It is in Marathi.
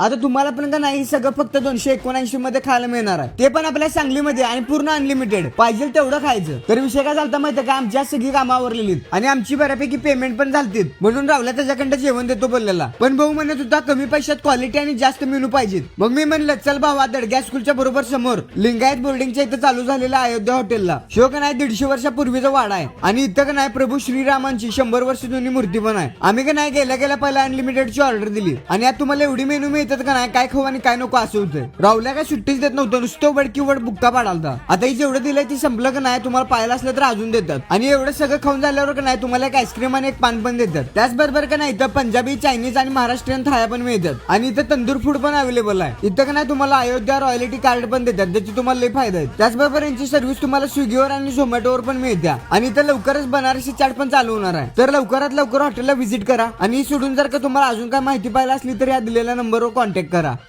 आता तुम्हाला पण का नाही सगळं फक्त दोनशे एकोणऐंशी मध्ये खायला मिळणार आहे. ते पण आपल्या सांगलीमध्ये आणि पूर्ण अनलिमिटेड पाहिजे तेवढं खायचं. तर विषय काय झालता माहिती का? आमच्या सगळी कामावरलेली आणि आमची बऱ्यापैकी पेमेंट पण झालती म्हणून रावल्या त्याच्याकडे जेवण देतो बोललेला. पण भाऊ म्हणत होता कमी पैशात क्वालिटी आणि जास्त मेनू पाहिजेत. मग मी म्हणलं चल भावा दडग्या स्कूलच्या बरोबर समोर. लिंगायत बोर्डिंगच्या इथं चालू झालेला अयोध्या हॉटेलला शो का नाही दीडशे वर्षापूर्वीचा वाडा आहे. आणि इथं का नाही प्रभू श्रीरामांची शंभर वर्ष जुनी मूर्ती पण आहे. आम्ही का नाही गेल्या गेल्या पहिला अनलिमिटेडची ऑर्डर दिली. आणि आता तुम्हाला एवढी मेनू मिळते मिळतात का नाही काय खाऊ आणि काय नको असं होतं राहुल्या काय सुट्टीच देत नव्हतं नुसतं वडकी की बुक्का पाडालता. आता ही जेवढं दिलंय ती संपलं का नाही तुम्हाला पाहायला असलं तर अजून देतात. आणि एवढं सगळं खाऊन झाल्यावर का नाही तुम्हाला एक आईस्क्रीम आणि एक पान पण देतात. त्याचबरोबर का नाही इथं पंजाबी चायनीज आणि महाराष्ट्रीयन थाळ्या पण मिळतात. आणि इथं तंदूर फूड पण अवेलेबल आहे. इथं का नाही तुम्हाला अयोध्या रॉयलिटी कार्ड पण देतात त्याची तुम्हाला लई फायदा आहे. त्याचबरोबर यांची सर्व्हिस तुम्हाला स्विगीवर आणि झोमॅटोवर पण मिळत्या. आणि इथं लवकरच बनारसी चाट पण चालू होणार आहे. तर लवकरात लवकर हॉटेलला व्हिजिट करा. आणि सोडून जर का तुम्हाला अजून काय माहिती पाहिजे असली तर या दिलेल्या नंबरवर कॉन्टॅक्ट करा.